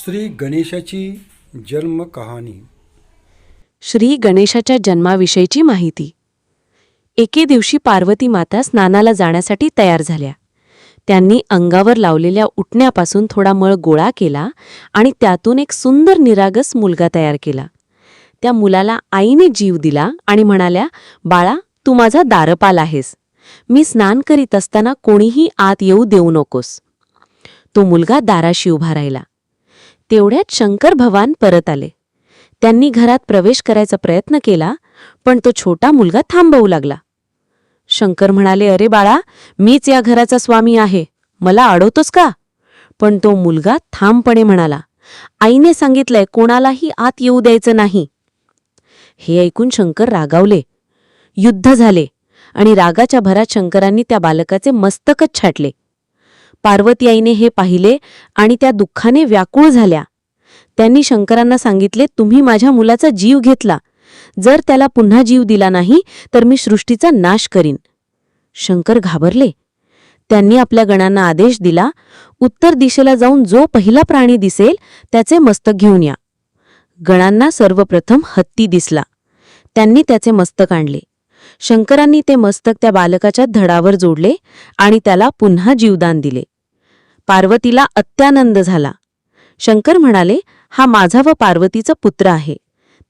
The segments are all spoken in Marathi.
श्री गणेशाची जन्म कहाणी श्री गणेशाच्या जन्माविषयीची माहिती. एके दिवशी पार्वती माता स्नानाला जाण्यासाठी तयार झाल्या. त्यांनी अंगावर लावलेल्या उठण्यापासून थोडा मळ गोळा केला आणि त्यातून एक सुंदर निरागस मुलगा तयार केला. त्या मुलाला आईने जीव दिला आणि म्हणाल्या बाळा तू माझा दारपाल आहेस. मी स्नान करीत असताना कोणीही आत येऊ देऊ नकोस. तो मुलगा दाराशी उभा राहिला. तेवढ्यात शंकर भवान परत आले. त्यांनी घरात प्रवेश करायचा प्रयत्न केला पण तो छोटा मुलगा थांबवू लागला. शंकर म्हणाले अरे बाळा मीच या घराचा स्वामी आहे. मला अडवतोस का? पण तो मुलगा ठामपणे म्हणाला आईने सांगितलंय कोणालाही आत येऊ द्यायचं नाही. हे ऐकून शंकर रागावले. युद्ध झाले आणि रागाच्या भरात शंकरांनी त्या बालकाचे मस्तकच छाटले. पार्वतीयाईने हे पाहिले आणि त्या दुःखाने व्याकुळ झाल्या. त्यांनी शंकरांना सांगितले तुम्ही माझ्या मुलाचा जीव घेतला. जर त्याला पुन्हा जीव दिला नाही तर मी सृष्टीचा नाश करीन. शंकर घाबरले. त्यांनी आपल्या गणांना आदेश दिला उत्तर दिशेला जाऊन जो पहिला प्राणी दिसेल त्याचे मस्तक घेऊन या. गणांना सर्वप्रथम हत्ती दिसला. त्यांनी त्याचे मस्तक आणले. शंकरांनी ते मस्तक त्या बालकाच्या धडावर जोडले आणि त्याला पुन्हा जीवदान दिले. पार्वतीला अत्यानंद झाला. शंकर म्हणाले हा माझा व पार्वतीचा पुत्र आहे.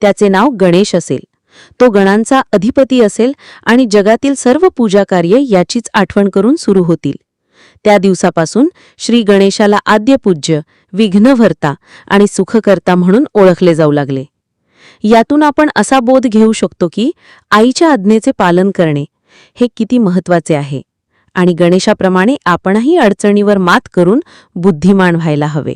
त्याचे नाव गणेश असेल. तो गणांचा अधिपती असेल आणि जगातील सर्व पूजाकार्य याचीच आठवण करून सुरू होतील. त्या दिवसापासून श्री गणेशाला आद्यपूज्य विघ्नभरता आणि सुखकर्ता म्हणून ओळखले जाऊ लागले. यातून आपण असा बोध घेऊ शकतो की आईच्या आज्ञेचे पालन करणे हे किती महत्त्वाचे आहे. आणि गणेशाप्रमाणे आपणही अडचणीवर मात करून बुद्धिमान व्हायला हवे.